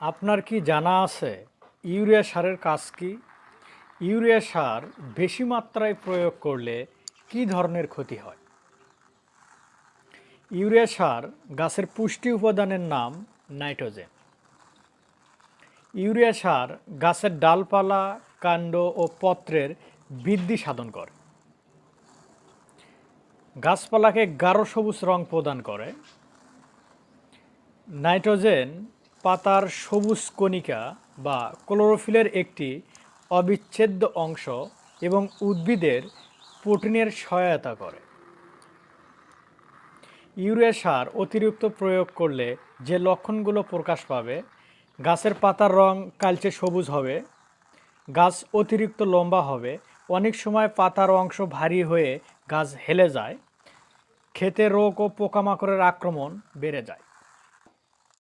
আপনার কি জানা আছে ইউরিয়া সারের কাজ কি? ইউরিয়া সার বেশি মাত্রায় প্রয়োগ করলে কি ধরনের ক্ষতি হয়? ইউরিয়া সার গাছের পুষ্টি উপাদানের নাম নাইট্রোজেন। ইউরিয়া সার গাছের ডালপালা, কাণ্ড ও পত্রের বৃদ্ধি সাধন করে। গাছপালাকে গাঢ় সবুজ রং প্রদান করে। নাইট্রোজেন পাতার সবুজ কণিকা বা ক্লোরোফিলের একটি অবিচ্ছেদ্য অংশ এবং উদ্ভিদের প্রোটিনের সহায়তা করে। ইউরিয়া সার অতিরিক্ত প্রয়োগ করলে যে লক্ষণগুলো প্রকাশ পাবে, গাছের পাতার রং কালচে সবুজ হবে, গাছ অতিরিক্ত লম্বা হবে, অনেক সময় পাতার অংশ ভারী হয়ে গাছ হেলে যায় খেতে রোগ ও পোকামাকড়ের আক্রমণ বেড়ে যায়।